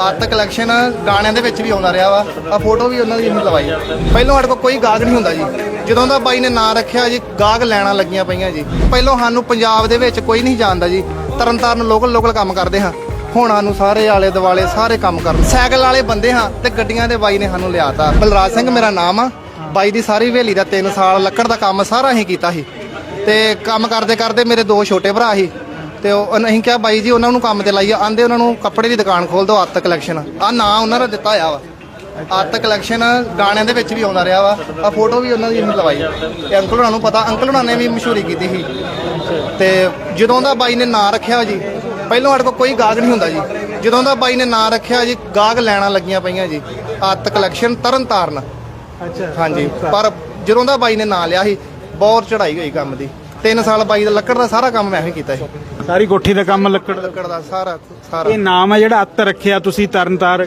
Art collection ਗਾਣਿਆਂ ਦੇ ਵਿੱਚ ਵੀ ਆਉਂਦਾ ਰਿਹਾ ਵਾ। ਆ ਫੋਟੋ ਵੀ ਉਹਨਾਂ ਦੀ ਅਸੀਂ ਲਵਾਈ। ਪਹਿਲਾਂ ਸਾਡੇ ਕੋਲ ਕੋਈ ਗਾਹਕ ਨਹੀਂ ਹੁੰਦਾ ਜੀ। ਜਦੋਂ ਦਾ ਬਾਈ ਨੇ ਨਾਂ ਰੱਖਿਆ ਜੀ, ਗਾਹਕ ਲੈਣਾ ਲੱਗੀਆਂ ਪਈਆਂ ਜੀ। ਪਹਿਲਾਂ ਸਾਨੂੰ ਪੰਜਾਬ ਦੇ ਵਿੱਚ ਕੋਈ ਨਹੀਂ ਜਾਣਦਾ ਜੀ। ਤਰਨਤਾਰਨ ਲੋਕਲ ਲੋਕਲ ਕੰਮ ਕਰਦੇ ਹਾਂ। ਹੁਣ ਸਾਨੂੰ ਸਾਰੇ ਆਲੇ ਦੁਆਲੇ ਸਾਰੇ ਕੰਮ ਕਰਨ। ਸਾਈਕਲ ਵਾਲੇ ਬੰਦੇ ਹਾਂ ਤੇ ਗੱਡੀਆਂ ਦੇ ਬਾਈ ਨੇ ਸਾਨੂੰ ਲਿਆਤਾ। ਬਲਰਾਜ ਸਿੰਘ ਮੇਰਾ ਨਾਮ ਆ। ਬਾਈ ਦੀ ਸਾਰੀ ਹਵੇਲੀ ਦਾ 3 ਸਾਲ ਲੱਕੜ ਦਾ ਕੰਮ ਸਾਰਾ ਹੀ ਕੀਤਾ ਸੀ। ਤੇ ਕੰਮ ਕਰਦੇ ਕਰਦੇ ਮੇਰੇ ਦੋ ਛੋਟੇ ਭਰਾ ਸੀ। ਤੇ ਉਹ ਅਸੀਂ ਕਿਹਾ ਬਾਈ ਜੀ ਉਹਨਾਂ ਨੂੰ ਕੰਮ ਤੇ ਲਾਈਏ। ਆਂਦੇ ਉਹਨਾਂ ਨੂੰ ਕੱਪੜੇ ਦੀ ਦੁਕਾਨ ਖੋਲ ਦਿਓ ਆਰਟ ਕਲੈਕਸ਼ਨ ਆ ਨਾਂ ਉਹਨਾਂ ਦਾ ਦਿੱਤਾ ਹੋਇਆ ਵਾ। ਆਰਟ ਕਲੈਕਸ਼ਨ ਗਾਣਿਆਂ ਦੇ ਵਿੱਚ ਵੀ ਆਉਂਦਾ ਰਿਹਾ ਵਾ। ਆ ਫੋਟੋ ਵੀ ਉਹਨਾਂ ਦੀ ਅਸੀਂ ਲਵਾਈ। ਤੇ ਅੰਕਲ ਉਹਨਾਂ ਨੂੰ ਪਤਾ ਅੰਕਲ ਉਹਨਾਂ ਨੇ ਵੀ ਮਸ਼ਹੂਰੀ ਕੀਤੀ ਸੀ। ਤੇ ਜਦੋਂ ਦਾ ਬਾਈ ਨੇ ਨਾਂ ਰੱਖਿਆ ਜੀ ਪਹਿਲਾਂ ਸਾਡੇ ਕੋਲ ਕੋਈ ਗਾਹਕ ਨਹੀਂ ਹੁੰਦਾ ਜੀ। ਜਦੋਂ ਦਾ ਬਾਈ ਨੇ ਨਾਂ ਰੱਖਿਆ ਜੀ ਗਾਹਕ ਲੈਣਾ ਲੱਗੀਆਂ ਪਈਆਂ ਜੀ। ਆਰਟ ਕਲੈਕਸ਼ਨ ਤਰਨ ਤਾਰਨ ਅੱਛਾ ਹਾਂਜੀ ਪਰ ਜਦੋਂ ਦਾ ਬਾਈ ਨੇ ਨਾਂ ਲਿਆ ਸੀ ਬਹੁਤ ਚੜਾਈ ਹੋਈ ਕੰਮ ਦੀ। 3 ਸਾਲ ਬਾਈ ਦਾ ਲੱਕੜ ਦਾ ਸਾਰਾ ਕੰਮ ਮੈਂ ਹੀ ਕੀਤਾ ਸੀ। ਸਾਰੀ ਕੋਠੀ ਦਾ ਕੰਮ ਲੱਕੜ ਦਾ। ਲੱਕੜ ਦਾ ਸਾਰਾ ਸਾਰਾ। ਇਹ ਨਾਮ ਹੈ ਜਿਹੜਾ ਅੱਤ ਰੱਖਿਆ ਤੁਸੀਂ ਤਰਨਤਾਰ।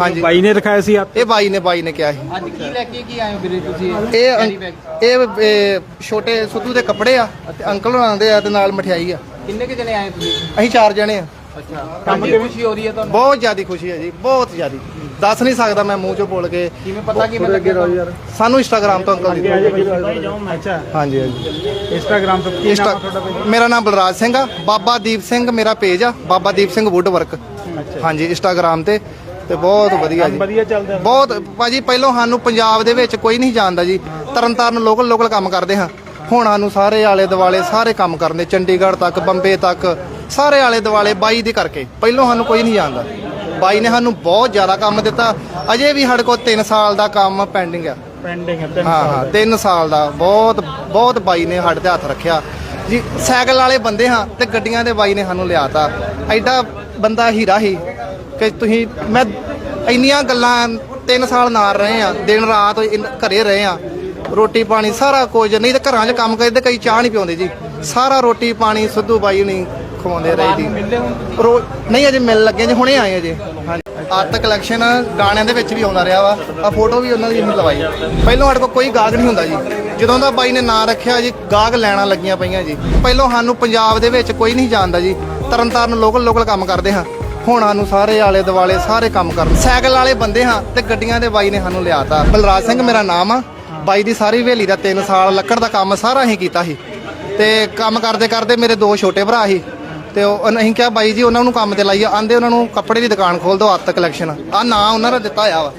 ਹਾਂਜੀ। ਬਾਈ ਨੇ ਰਖਾਇਆ ਸੀ ਅੱਤ? ਇਹ ਬਾਈ ਨੇ ਬਾਈ ਨੇ ਕਿਹਾ ਸੀ। ਅੱਜ ਕੀ ਲੈ ਕੇ ਕੀ ਆਏ ਹੋ ਵੀਰੇ ਤੁਸੀਂ? ਇਹ ਛੋਟੇ ਸੁੱਧੂ ਦੇ ਕੱਪੜੇ ਆ ਤੇ ਅੰਕਲ ਹੋਣਾ ਦੇ ਆ ਤੇ ਨਾਲ ਮਠਿਆਈ ਆ। ਕਿੰਨੇ ਕਿ ਜਣੇ ਆਏ ਤੁਸੀਂ? ਅਸੀਂ ਚਾਰ ਜਣੇ ਆ। ਅੱਛਾ। ਕੰਮ ਕਿਵੇਂ ਖੁਸ਼ੀ ਹੋ ਰਹੀ ਹੈ ਤੁਹਾਨੂੰ? ਬਹੁਤ ਜ਼ਿਆਦੀ ਖੁਸ਼ੀ ਹੈ ਜੀ ਬਹੁਤ ਜ਼ਿਆਦੀ। ਦੱਸ ਨਹੀਂ ਸਕਦਾ ਮੈਂ ਮੂੰਹ ਚੋਂ ਬੋਲ ਕੇ। ਕਿਵੇਂ ਪਤਾ ਕਿਵੇਂ ਲੱਗਿਆ ਤੁਹਾਨੂੰ? ਸਾਨੂੰ ਇੰਸਟਾਗ੍ਰam ਤੋਂ ਅੰਕਲ ਜੀ। ਅੱਛਾ। ਹਾਂਜੀ ਹਾਂਜੀ। ਇੰਸਟਾਗ੍ਰਾਮ ਤੋਂ ਕੀ ਨਾਮ ਆ ਤੁਹਾਡਾ ਇੰਸਟਾ ਮੇਰਾ ਨਾਮ ਬਲਰਾਜ ਸਿੰਘ ਆ। ਬਾਬਾ ਦੀਪ ਸਿੰਘ ਮੇਰਾ ਪੇਜ ਆ। ਬਾਬਾ ਦੀਪ ਸਿੰਘ ਵੁੱਡ ਵਰਕ ਹਾਂਜੀ ਇੰਸਟਾਗ੍ਰam ਤੇ। ਤੇ ਬਹੁਤ ਵਧੀਆ ਜੀ। ਵਧੀਆ ਚੱਲਦਾ। ਬਹੁਤ ਭਾਜੀ ਪਹਿਲਾਂ ਸਾਨੂੰ ਪੰਜਾਬ ਦੇ ਵਿੱਚ ਕੋਈ ਨਹੀਂ ਜਾਣਦਾ ਜੀ। ਤਰਨਤਾਰਨ ਲੋਕਲ ਲੋਕਲ ਕੰਮ ਕਰਦੇ ਹਾਂ। ਹੁਣ ਸਾਨੂੰ ਸਾਰੇ ਆਲੇ ਦੁਆਲੇ ਸਾਰੇ ਕੰਮ ਕਰਨੇ। ਚੰਡੀਗੜ੍ਹ ਤੱਕ ਬੰਬੇ ਤੱਕ। ਸਾਰੇ ਆਲੇ ਦੁਆਲੇ ਬਾਈ ਦੇ ਕਰਕੇ। ਪਹਿਲਾਂ ਸਾਨੂੰ ਕੋਈ ਨਹੀਂ ਜਾਣਦਾ। ਬਾਈ ਨੇ ਸਾਨੂੰ ਬਹੁਤ ਜ਼ਿਆਦਾ ਕੰਮ ਦਿੱਤਾ। ਅਜੇ ਵੀ ਸਾਡੇ ਕੋਲ 3 ਸਾਲ ਦਾ ਕੰਮ ਪੈਂਡਿੰਗ ਆ। ਪੈਂਡਿੰਗ ਹੈ ਹਾਂ ਸਾਲ ਹਾਂ 3 ਸਾਲ ਦਾ। ਬਹੁਤ ਬਹੁਤ ਬਾਈ ਨੇ ਸਾਡੇ ਤੇ ਹੱਥ ਰੱਖਿਆ। ਜੀ ਸਾਈਕਲ ਵਾਲੇ ਬੰਦੇ ਹਾਂ ਤੇ ਗੱਡੀਆਂ ਦੇ ਬਾਈ ਨੇ ਸਾਨੂੰ ਲਿਆਤਾ। ਐਡਾ ਬੰਦਾ ਹੀਰਾ ਹੀ ਕਿ ਤੁਸੀਂ ਮੈਂ ਇੰਨੀਆਂ ਗੱਲਾਂ 3 ਸਾਲ ਨਾਲ ਰਹੇ ਆ ਦਿਨ ਰਾਤ ਘਰੇ ਰਹੇ ਆ ਰੋਟੀ ਪਾਣੀ ਸਾਰਾ ਕੁਝ ਨਹੀਂ ਤੇ ਘਰਾਂ 'ਚ ਕੰਮ ਕਰਦੇ ਕਈ ਚਾਹ ਨਹੀਂ ਪਿਉਂਦੇ ਜੀ। ਸਾਰਾ ਰੋਟੀ ਪਾਣੀ ਸਿੱਧੂ ਬਾਈ ਨਹੀਂ ਖਵਾਉਂਦੇ ਰਹੇ ਜੀ ਮਿਲਦੇ ਨਹੀਂ, ਅਜੇ ਮਿਲ ਲੱਗੇ ਜੀ ਹੁਣੇ ਆਏ ਅਜੇ। ਹਾਂਜੀ। ਆਰਟ ਕਲੈਕਸ਼ਨ ਗਾਣਿਆਂ ਦੇ ਵਿੱਚ ਵੀ ਆਉਂਦਾ ਰਿਹਾ ਵਾ। ਆ ਫੋਟੋ ਵੀ ਉਹਨਾਂ ਦੀ ਅਸੀਂ ਲਵਾਈ ਪਹਿਲਾਂ ਸਾਡੇ ਕੋਲ ਕੋਈ ਗਾਹਕ ਨਹੀਂ ਹੁੰਦਾ ਜੀ। ਜਦੋਂ ਦਾ ਬਾਈ ਨੇ ਨਾਂ ਰੱਖਿਆ ਜੀ, ਗਾਹਕ ਲੈਣਾ ਲੱਗੀਆਂ ਪਈਆਂ ਜੀ। ਪਹਿਲਾਂ ਸਾਨੂੰ ਪੰਜਾਬ ਦੇ ਵਿੱਚ ਕੋਈ ਨਹੀਂ ਜਾਣਦਾ ਜੀ। ਤਰਨਤਾਰਨ ਲੋਕਲ ਲੋਕਲ ਕੰਮ ਕਰਦੇ ਹਾਂ। ਹੁਣ ਸਾਨੂੰ ਸਾਰੇ ਆਲੇ ਦੁਆਲੇ ਸਾਰੇ ਕੰਮ ਕਰਨ। ਸਾਈਕਲ ਵਾਲੇ ਬੰਦੇ ਹਾਂ ਤੇ ਗੱਡੀਆਂ ਦੇ ਬਾਈ ਨੇ ਸਾਨੂੰ ਲਿਆਤਾ। ਬਲਰਾਜ ਸਿੰਘ ਮੇਰਾ ਨਾਮ ਆ। ਬਾਈ ਦੀ ਸਾਰੀ ਹਵੇਲੀ ਦਾ 3 ਸਾਲ, ਲੱਕੜ ਦਾ ਕੰਮ ਸਾਰਾ ਹੀ ਕੀਤਾ ਸੀ। ਤੇ ਕੰਮ ਕਰਦੇ ਕਰਦੇ ਮੇਰੇ ਦੋ ਛੋਟੇ ਭਰਾ ਸੀ। ਤੇ ਉਹ ਅਸੀਂ ਕਿਹਾ ਬਾਈ ਜੀ ਉਹਨਾਂ ਨੂੰ ਕੰਮ ਤੇ ਲਾਈਏ ਆਂਦੇ ਉਹਨਾਂ ਨੂੰ ਕੱਪੜੇ ਦੀ ਦੁਕਾਨ ਖੋਲ ਦਿਓ ਆਰਟ ਕਲੈਕਸ਼ਨ ਆ ਨਾਂ ਉਹਨਾਂ ਦਾ ਦਿੱਤਾ ਹੋਇਆ ਵਾ।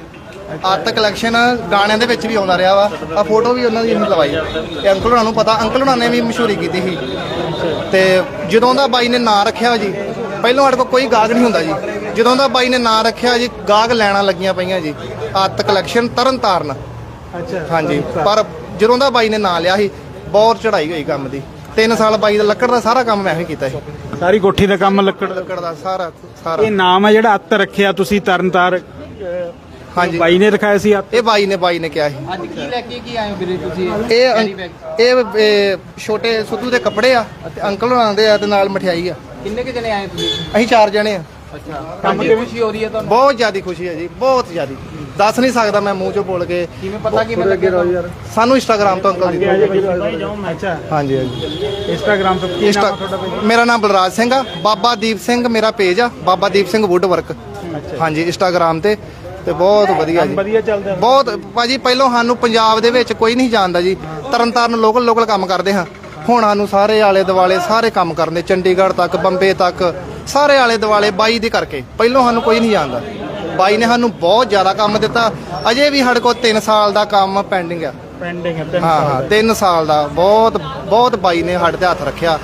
ਆਰਟ ਕਲੈਕਸ਼ਨ ਗਾਣਿਆਂ ਦੇ ਵਿੱਚ ਵੀ ਆਉਂਦਾ ਰਿਹਾ ਵਾ। ਆ ਫੋਟੋ ਵੀ ਉਹਨਾਂ ਦੀ ਅਸੀਂ ਲਵਾਈ। ਤੇ ਅੰਕਲ ਉਹਨਾਂ ਨੂੰ ਪਤਾ ਅੰਕਲ ਉਹਨਾਂ ਨੇ ਵੀ ਮਸ਼ਹੂਰੀ ਕੀਤੀ ਸੀ। ਤੇ ਜਦੋਂ ਦਾ ਬਾਈ ਨੇ ਨਾਂ ਰੱਖਿਆ ਜੀ ਪਹਿਲਾਂ ਸਾਡੇ ਕੋਲ ਕੋਈ ਗਾਹਕ ਨਹੀਂ ਹੁੰਦਾ ਜੀ। ਜਦੋਂ ਦਾ ਬਾਈ ਨੇ ਨਾਂ ਰੱਖਿਆ ਜੀ ਗਾਹਕ ਲੈਣਾ ਲੱਗੀਆਂ ਪਈਆਂ ਜੀ। ਆਰਟ ਕਲੈਕਸ਼ਨ ਤਰਨ ਤਾਰਨ ਅੱਛਾ ਹਾਂਜੀ ਪਰ ਜਦੋਂ ਦਾ ਬਾਈ ਨੇ ਨਾਂ ਲਿਆ ਸੀ ਬਹੁਤ ਚੜਾਈ ਹੋਈ ਕੰਮ ਦੀ। 3 ਸਾਲ ਬਾਈ ਦਾ ਲੱਕੜ ਦਾ ਸਾਰਾ ਕੰਮ ਮੈਂ ਹੀ ਕੀਤਾ ਸੀ। ਸਾਰੀ ਕੋਠੀ ਦਾ ਕੰਮ ਲੱਕੜ ਦਾ। ਲੱਕੜ ਦਾ ਸਾਰਾ ਸਾਰਾ। ਇਹ ਨਾਮ ਹੈ ਜਿਹੜਾ ਅੱਤ ਰੱਖਿਆ ਤੁਸੀਂ ਤਰਨਤਾਰ। ਹਾਂਜੀ। ਬਾਈ ਨੇ ਰਖਾਇਆ ਸੀ ਅੱਤ? ਇਹ ਬਾਈ ਨੇ ਬਾਈ ਨੇ ਕਿਹਾ ਸੀ। ਅੱਜ ਕੀ ਲੈ ਕੇ ਕੀ ਆਏ ਹੋ ਵੀਰੇ ਤੁਸੀਂ? ਇਹ ਕੈਰੀ ਅੰਕ- ਬੈਗ ਇਹ ਇਹ ਛੋਟੇ ਸੁੱਧੂ ਦੇ ਕੱਪੜੇ ਆ ਤੇ ਅੰਕਲ ਹੋਣਾ ਦੇ ਆ ਤੇ ਨਾਲ ਮਠਿਆਈ ਆ। ਕਿੰਨੇ ਕਿ ਜਣੇ ਆਏ ਤੁਸੀਂ? ਅਸੀਂ ਚਾਰ ਜਣੇ ਆ। ਅੱਛਾ। ਕੰਮ ਕਿਵੇਂ ਖੁਸ਼ੀ ਹੋ ਰਹੀ ਹੈ ਤੁਹਾਨੂੰ? ਬਹੁਤ ਜ਼ਿਆਦੀ ਖੁਸ਼ੀ ਹੈ ਜੀ ਬਹੁਤ ਜ਼ਿਆਦੀ। ਦੱਸ ਨਹੀਂ ਸਕਦਾ ਮੈਂ ਮੂੰਹ ਚੋਂ ਬੋਲ ਕੇ। ਕਿਵੇਂ ਪਤਾ ਕਿਵੇਂ ਲੱਗਿਆ ਤੁਹਾਨੂੰ? ਸਾਨੂੰ ਇੰਸਟਾਗ੍ਰam ਤੋਂ ਅੰਕਲ ਜੀ। ਅੱਛਾ। ਹਾਂਜੀ ਹਾਂਜੀ। ਇੰਸਟਾਗ੍ਰਾਮ ਤੋਂ ਕੀ ਨਾਮ ਆ ਤੁਹਾਡਾ ਬਾਈ ਮੇਰਾ ਨਾਮ ਬਲਰਾਜ ਸਿੰਘ ਆ। ਬਾਬਾ ਦੀਪ ਸਿੰਘ ਮੇਰਾ ਪੇਜ ਆ। ਬਾਬਾ ਦੀਪ ਸਿੰਘ ਵੁੱਡ ਵਰਕ ਅੱਛਾ। ਹਾਂਜੀ ਇੰਸਟਾਗ੍ਰam ਤੇ। ਤੇ ਬਹੁਤ ਵਧੀਆ ਜੀ। ਵਧੀਆ ਚੱਲਦਾ। ਬਹੁਤ ਭਾਜੀ ਪਹਿਲਾਂ ਸਾਨੂੰ ਪੰਜਾਬ ਦੇ ਵਿੱਚ ਕੋਈ ਨਹੀਂ ਜਾਣਦਾ ਜੀ। ਤਰਨਤਾਰਨ ਲੋਕਲ ਲੋਕਲ ਕੰਮ ਕਰਦੇ ਹਾਂ। ਹੁਣ ਸਾਨੂੰ ਸਾਰੇ ਆਲੇ ਦੁਆਲੇ ਸਾਰੇ ਕੰਮ ਕਰਨੇ ਚੰਡੀਗੜ੍ਹ ਤੱਕ ਬੰਬੇ ਤੱਕ ਸਾਰੇ ਆਲੇ ਦੁਆਲੇ ਬਾਈ ਦੇ ਕਰਕੇ। ਪਹਿਲਾਂ ਸਾਨੂੰ ਕੋਈ ਨਹੀਂ ਜਾਣਦਾ। ਬਾਈ ਨੇ ਸਾਨੂੰ ਬਹੁਤ ਜ਼ਿਆਦਾ ਕੰਮ ਦਿੱਤਾ। ਅਜੇ ਵੀ ਸਾਡੇ ਕੋਲ 3 ਸਾਲ ਦਾ ਕੰਮ ਪੈਂਡਿੰਗ ਆ। ਪੈਂਡਿੰਗ ਹੈ ਤਿੰਨ ਹਾਂ ਹਾਂ 3 ਸਾਲ ਦਾ। ਬਹੁਤ ਬਹੁਤ ਬਾਈ ਨੇ ਸਾਡੇ ਤੇ ਹੱਥ ਰੱਖਿਆ।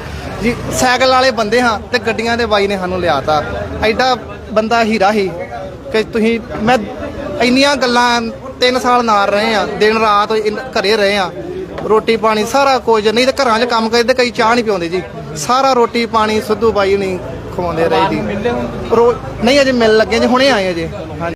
ਜੀ ਸਾਈਕਲ ਵਾਲੇ ਬੰਦੇ ਹਾਂ ਤੇ ਗੱਡੀਆਂ ਦੇ ਬਾਈ ਨੇ ਸਾਨੂੰ ਲਿਆਤਾ। ਐਡਾ ਬੰਦਾ ਹੀਰਾ ਹੀ ਕਿ ਤੁਸੀਂ ਮੈਂ ਇੰਨੀਆਂ ਗੱਲਾਂ 3 ਸਾਲ ਨਾਲ ਰਹੇ ਆ ਦਿਨ ਰਾਤ ਘਰੇ ਰਹੇ ਆ ਰੋਟੀ ਪਾਣੀ ਸਾਰਾ ਕੁਝ, ਨਹੀਂ ਤੇ ਘਰਾਂ 'ਚ ਕੰਮ ਕਰਦੇ ਕਈ ਚਾਹ ਨਹੀਂ ਪਿਉਂਦੇ ਜੀ। ਸਾਰਾ ਰੋਟੀ ਪਾਣੀ, ਸਿੱਧੂ ਬਾਈ ਨਹੀਂ ਖਵਾਉਂਦੇ ਰਹੇ ਜੀ। ਰੋ ਨਹੀਂ ਅਜੇ ਮਿਲ ਲੱਗੇ ਜੀ, ਹੁਣੇ ਆਏ ਅਜੇ ਹਾਂਜੀ।